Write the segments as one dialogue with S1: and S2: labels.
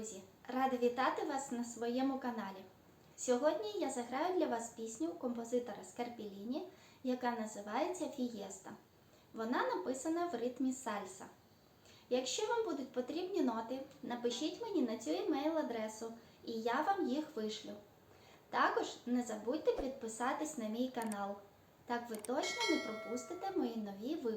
S1: друзі! Рада вітати вас на своєму каналі. Сьогодні я заграю для вас пісню композитора Скарпіліні, яка називається Фієста. Вона написана в ритмі сальса. Якщо вам будуть потрібні ноти, напишіть мені на цю емейл-адресу і я вам їх вишлю. Також не забудьте підписатись на мій канал. Так ви точно не пропустите мої нові випуски.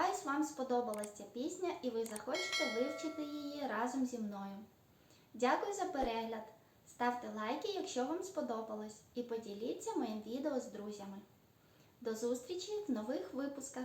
S1: Сподіваюсь, вам сподобалася ця пісня і ви захочете вивчити її разом зі мною. Дякую за перегляд. Ставте лайки, якщо вам сподобалось, і поділіться моїм відео з друзями. До зустрічі в нових випусках!